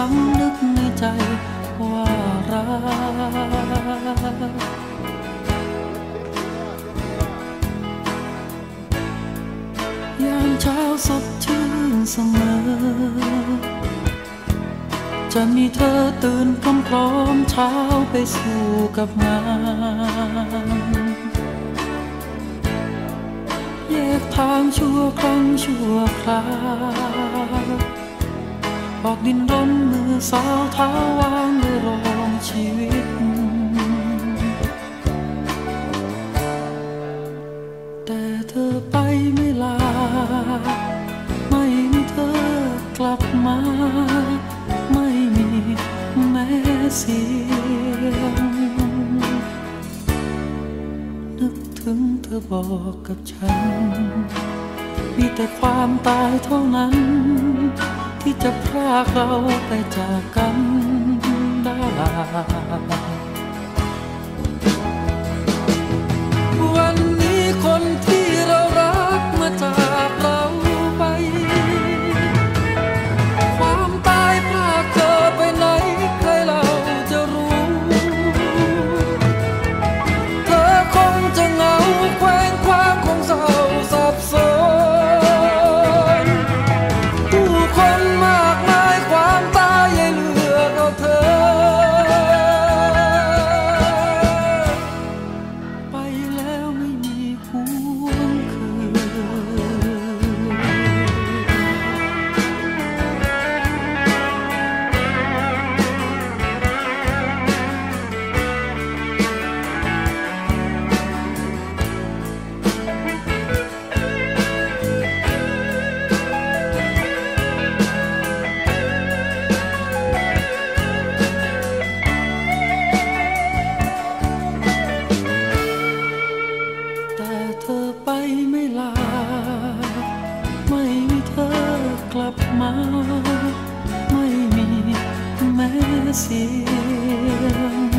สำนึกในใจว่ารักยามเช้าสดชื่นเสมอ จะมีเธอตื่นพร้อมพร้อมเช้าไปสู่กับงาน แยกทางชั่วครั้งชั่วคราว ออกดินรนมือสาวเท้าวางเลยรองชีวิต แต่เธอไปไม่ลา ไม่มีเธอกลับมา ไม่มีแม้เสียง นึกถึงเธอบอกกับฉัน มีแต่ความตายเท่านั้น ที่จะพากเราไปจากกันได้ 心。